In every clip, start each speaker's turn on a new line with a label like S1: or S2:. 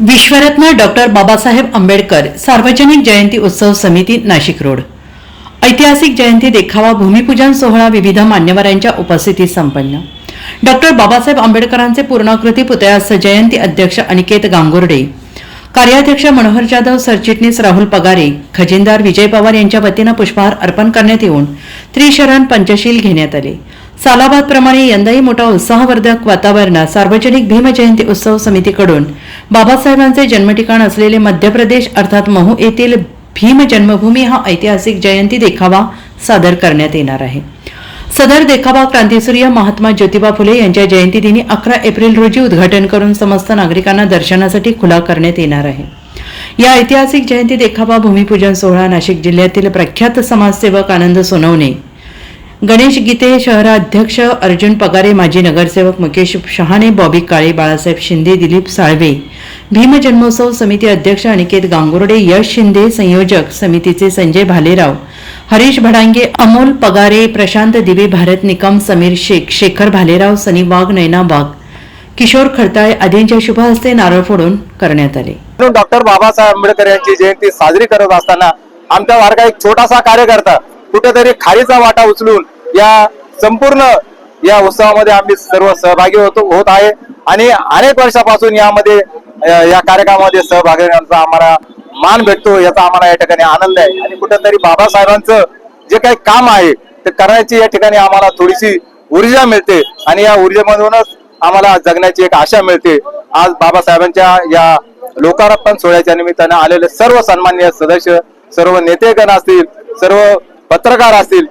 S1: विश्वरत्न doctor Babasaheb Ambedkar सार्वजनिक जयंती उत्सव समिती नाशिक रोड. ऐतिहासिक जयंती देखावा भूमिपूजन सोहळा विविध मान्यवरांच्या उपस्थितीत संपन्न. डॉक्टर बाबासाहेब आंबेडकरांचे पूर्णाकृती पुतळ्यास जयंती अध्यक्ष अनिकेत गांगुर्डे कार्याध्यक्ष मनोहर जाधव सरचिटणीस राहुल पगारे खजिनदार विजय पवार यांच्या वतीनं पुष्पहार अर्पण करण्यात येऊन त्रिशरण पंचशील घेण्यात आले. सालाबादप्रमाणे यंदाही मोठा उत्साहवर्धक वातावरणात सार्वजनिक भीमजयंती उत्सव समितीकडून बाबासाहेबांचे जन्मठिकाण असलेले मध्य प्रदेश अर्थात महू येथील भीम जन्मभूमी हा ऐतिहासिक जयंती देखावा सादर करण्यात येणार आहे. सदर देखावा क्रांतीसूर्य महात्मा ज्योतिबा फुले यांच्या जयंतीदिनी अकरा एप्रिल रोजी उद्घाटन करून समस्त नागरिकांना दर्शनासाठी खुला करण्यात येणार आहे. या ऐतिहासिक जयंती देखावा भूमिपूजन सोहळा नाशिक जिल्ह्यातील प्रख्यात समाजसेवक आनंद सोनवणे गणेश गीते शहराध्यक्ष अर्जुन पगारे माजी नगरसेवक मुकेश शहाणे बॉबी काळे बाळासाहेब शिंदे दिलीप साळवे. भीम जन्मोत्सव समिती अध्यक्ष अनिकेत गांगुर्डे यश शिंदे संयोजक समितीचे संजय भालेराव. हरीश भडांगे अमोल पगारे प्रशांत दिवे भारत निकम समीर शेख शेखर भालेराव सनी वाघ नैना वाघ. किशोर खडताळे आदींच्या शुभ हस्ते नारळ फोडून करण्यात आले.
S2: डॉक्टर बाबासाहेब आंबेडकर यांची जयंती साजरी करत असताना आमच्या वर्गा एक छोटासा कार्यकर्ता कुठेतरी खारीचा वाटा उचलून या संपूर्ण या उत्सवामध्ये आम्ही सर्व सहभागी होतो होत आहे. आणि अनेक वर्षापासून यामध्ये या कार्यक्रमामध्ये सहभागी होण्याचा आम्हाला मान भेटतो याचा आम्हाला या ठिकाणी आनंद आहे. आणि कुठेतरी बाबासाहेबांचं जे काही काम आहे ते करण्याची या ठिकाणी आम्हाला थोडीशी ऊर्जा मिळते. आणि या ऊर्जेमधूनच आम्हाला जगण्याची एक आशा मिळते. आज बाबासाहेबांच्या या लोकार्पण सोहळ्याच्या निमित्तानं आलेले सर्व सन्मान्य सदस्य सर्व नेतेगण असतील सर्व पत्रकार असतील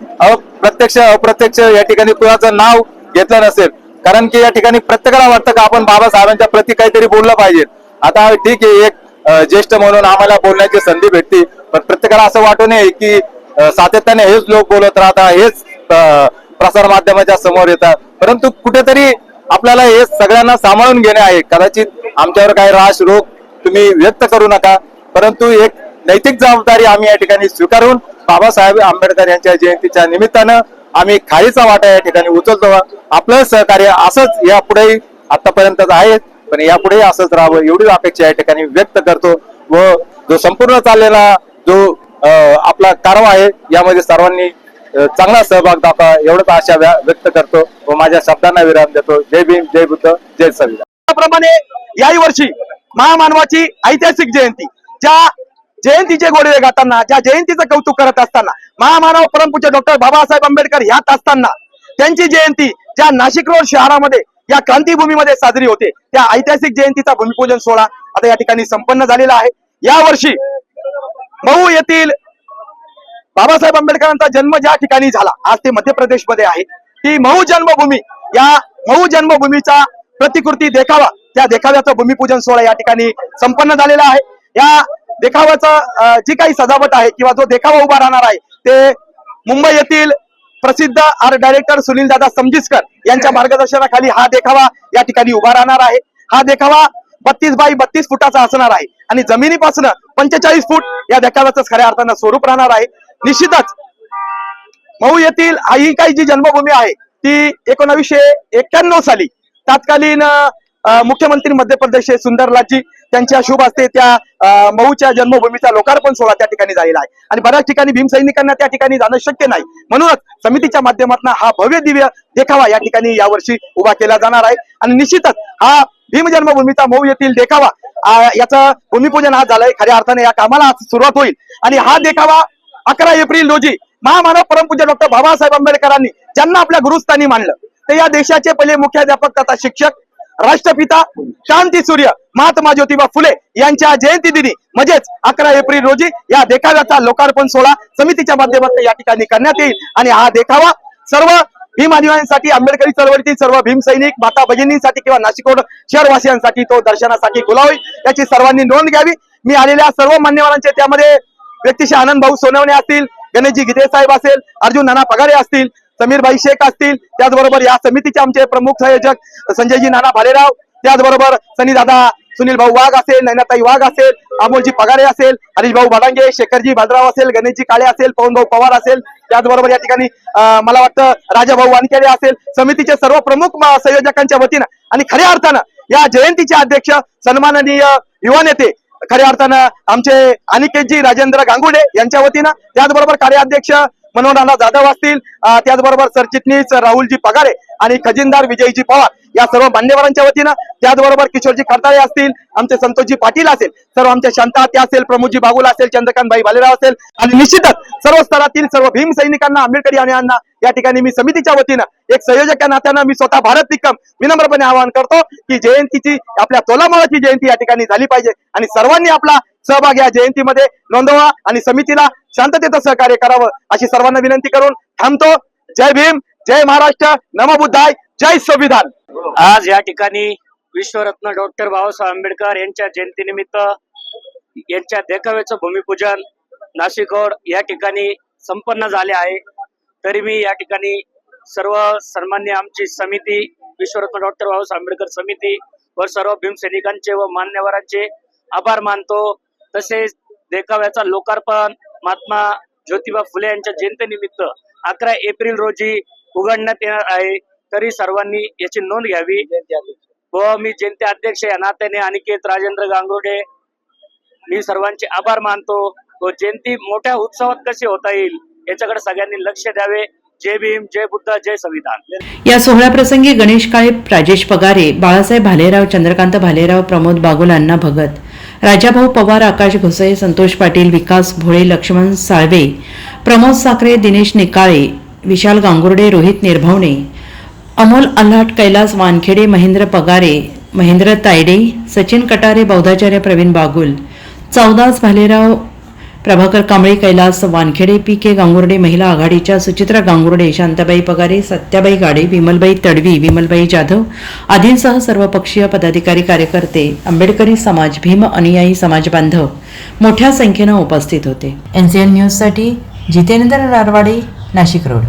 S2: प्रत्यक्ष अप्रत्यक्ष या ठिकाणी कुणाचं नाव घेतलं नसेल. कारण की या ठिकाणी प्रत्येकाला वाटतं का आपण बाबासाहेबांच्या प्रती काहीतरी बोललं पाहिजे. आता ठीक आहे एक ज्येष्ठ म्हणून आम्हाला बोलण्याची संधी भेटते. पण प्रत्येकाला असं वाटू नये की सातत्याने हेच लोक बोलत राहतात हेच प्रसार माध्यमाच्या समोर येतात. परंतु कुठेतरी आपल्याला हे सगळ्यांना सांभाळून घेणे आहे. कदाचित आमच्यावर काही राश रोग तुम्ही व्यक्त करू नका. परंतु एक नैतिक जबाबदारी आम्ही या ठिकाणी स्वीकारून बाबासाहेब आंबेडकर यांच्या जयंतीच्या निमित्तानं आम्ही खारीचा वाटा या ठिकाणी उचलतो. आपलं सहकार्य असंच यापुढेही आतापर्यंतच आहे पण यापुढेही असंच राहावं एवढी अपेक्षा या ठिकाणी व्यक्त करतो व जो संपूर्ण चाललेला जो आपला कारवा आहे यामध्ये सर्वांनी चांगला सहभाग दाखवा एवढंच आशा व्यक्त करतो व माझ्या शब्दांना विराम देतो. जय भीम जय बुद्ध जय संविधान.
S3: त्याप्रमाणे याही वर्षी महामानवाची ऐतिहासिक जयंती ज्या जयंतीचे गोडवे गाताना ज्या जयंतीचं कौतुक करत असताना महामानव परमपूज्य डॉक्टर बाबासाहेब आंबेडकर ह्यात असताना त्यांची जयंती ज्या नाशिक रोड शहरामध्ये या क्रांतीभूमीमध्ये साजरी होते. त्या ऐतिहासिक जयंतीचा भूमिपूजन सोहळा आता या ठिकाणी संपन्न झालेला आहे. या वर्षी मऊ येथील बाबासाहेब आंबेडकरांचा जन्म ज्या ठिकाणी झाला आज ते मध्य प्रदेशमध्ये आहे. ती मऊ जन्मभूमी या मऊ जन्मभूमीचा प्रतिकृती देखावा त्या देखाव्याचा भूमिपूजन सोहळा या ठिकाणी संपन्न झालेला आहे. या देखावाचा जी काही सजावट आहे किंवा जो देखावा उभा राहणार आहे ते मुंबई येथील प्रसिद्ध आर्ट डायरेक्टर सुनील दादा समजिस्कर यांच्या मार्गदर्शनाखाली हा देखावा या ठिकाणी उभा राहणार आहे. हा देखावा बत्तीस बाय बत्तीस फुटाचा असणार आहे आणि जमिनीपासून पंचेचाळीस फूट या देखाव्याचं खऱ्या अर्थानं स्वरूप राहणार आहे. निश्चितच मऊ येथील आई ही काही जी जन्मभूमी आहे ती एकोणावीसशे एक्क्याण्णव साली. तत्कालीन मुख्यमंत्री मध्य प्रदेश सुंदरलालजी त्यांच्या शुभ असते त्या मऊच्या जन्मभूमीचा लोकार्पण सोहळा त्या ठिकाणी झालेला आहे. आणि बऱ्याच ठिकाणी भीमसैनिकांना त्या ठिकाणी जाणं शक्य नाही. म्हणूनच समितीच्या माध्यमातून हा भव्य दिव्य देखावा या ठिकाणी यावर्षी उभा केला जाणार आहे. आणि निश्चितच हा भीम जन्मभूमीचा मऊ येथील देखावा याचं भूमिपूजन आज झालंय. खऱ्या अर्थाने या कामाला आज सुरुवात होईल. आणि हा देखावा अकरा एप्रिल रोजी महामानव परमपूज्य डॉक्टर बाबासाहेब आंबेडकरांनी ज्यांना आपल्या गुरुस्थानी मानलं ते या देशाचे पहिले मुख्याध्यापक तथा शिक्षक राष्ट्रपिता शांती सूर्य महात्मा ज्योतिबा फुले यांच्या जयंती दिनी म्हणजेच अकरा एप्रिल रोजी या देखाव्याचा लोकार्पण सोहळा समितीच्या माध्यमातून या ठिकाणी करण्यात येईल. आणि हा देखावा सर्व भीम आदिवासींसाठी आंबेडकरी चळवळीतील सर्व भीम सैनिक माता भगिनींसाठी किंवा नाशिकोड शहरवासियांसाठी तो दर्शनासाठी खुला होईल. याची सर्वांनी नोंद घ्यावी. मी आलेल्या सर्व मान्यवरांचे त्यामध्ये व्यक्तिशः आनंद भाऊ सोनवणे असतील गणेशजी गिते साहेब असेल अर्जुन नाना पगारे असतील समीरभाई शेख असतील त्याचबरोबर या समितीचे आमचे प्रमुख संयोजक संजयजी नाना भालेराव त्याचबरोबर सनी दादा सुनील भाऊ वाघ असेल नैनाताई वाघ असेल अमोलजी पगारे असेल हरीश भाऊ भाडांगे शेखरजी भादराव असेल गणेशजी काळे असेल पवन भाऊ पवार असेल त्याचबरोबर या ठिकाणी मला वाटतं राजाभाऊ वानखेडे असेल समितीचे सर्व प्रमुख संयोजकांच्या वतीनं आणि खऱ्या अर्थानं या जयंतीचे अध्यक्ष सन्माननीय युवा नेते खऱ्या अर्थानं आमचे अनिकेतजी राजेंद्र गांगुडे यांच्या वतीनं त्याचबरोबर कार्याध्यक्ष मनोहरनाना जाधव असतील त्याचबरोबर सरचिटणीस राहुलजी पगारे आणि खजिनदार विजयजी पवार या सर्व मान्यवरांच्या वतीनं त्याचबरोबर किशोरजी खरताळे असतील आमचे संतोषजी पाटील असेल सर्व आमच्या शांता त्या असेल प्रमोदजी बागुल असेल चंद्रकांतभाई भालेराव असेल आणि निश्चितच सर्व स्तरातील सर्व भीम सैनिकांना आंबेडकरी आणि यांना या ठिकाणी मी समितीच्या वतीनं एक संयोजक या नात्यानं मी स्वतः भारत निकम विनम्रपणे आवाहन करतो की जयंतीची आपल्या तोलामाळाची जयंती या ठिकाणी झाली पाहिजे. आणि सर्वांनी आपला सहभाग या जयंतीमध्ये नोंदवा आणि समितीला शांततेचं सहकार्य करावं अशी सर्वांना विनंती करून थांबतो. जय भीम जय महाराष्ट्र नमबुद्धाय जय संविधान.
S4: आज या ठिकाणी विश्वरत्न डॉक्टर बाबासाहेब आंबेडकर यांच्या जयंतीनिमित्त यांच्या देखाव्याचं भूमिपूजन नाशिकवर या ठिकाणी संपन्न झाले आहे. तरी मी या ठिकाणी सर्व सन्मान्य आमची समिती विश्वरत्न डॉक्टर बाबासाहेब आंबेडकर समिती व सर्व भीमसैनिकांचे व मान्यवरांचे आभार मानतो. तसेच देखाव्याचा लोकार्पण महात्मा ज्योतिबा फुले यांच्या जयंतीनिमित्त अकरा एप्रिल रोजी उघडण्यात येणार आहे. तरी सर्वांनी याची नोंद घ्यावी. व मी जयंती अध्यक्ष या नात्याने अनिकेत राजेंद्र गांगुर्डे. मी सर्वांचे आभार मानतो. व जयंती मोठ्या उत्सवात कशी होता येईल याच्याकडे सगळ्यांनी लक्ष द्यावे. जय भीम जय बुद्ध जय संविधान.
S1: या सोहळ्याप्रसंगी गणेश काळे राजेश पगारे बाळासाहेब भालेराव चंद्रकांत भालेराव प्रमोद बागुलांना भगत. राजाभाऊ पवार आकाश घुसे संतोष पाटील विकास भोळे लक्ष्मण साळवे प्रमोद साखरे दिनेश निकाळे विशाल गांगुर्डे रोहित निर्भवणे अमोल अल्हाट कैलास वानखेडे महेंद्र पगारे महेंद्र तायडे सचिन कटारे बौद्धाचार्य प्रवीण बागुल चौदास भालेराव प्रभाकर कांबळे कैलास वानखेडे पी के गांगुर्डे महिला आघाडीच्या सुचित्रा गांगुर्डे शांताबाई पगारे सत्याबाई गाडे विमलबाई तडवी विमलबाई जाधव आदींसह सर्वपक्षीय पदाधिकारी कार्यकर्ते आंबेडकरी समाज भीम अनुयायी समाज बांधव मोठ्या संख्येनं उपस्थित होते. एनसीएन न्यूजसाठी जितेंद्र नारवाडे नाशिक रोड.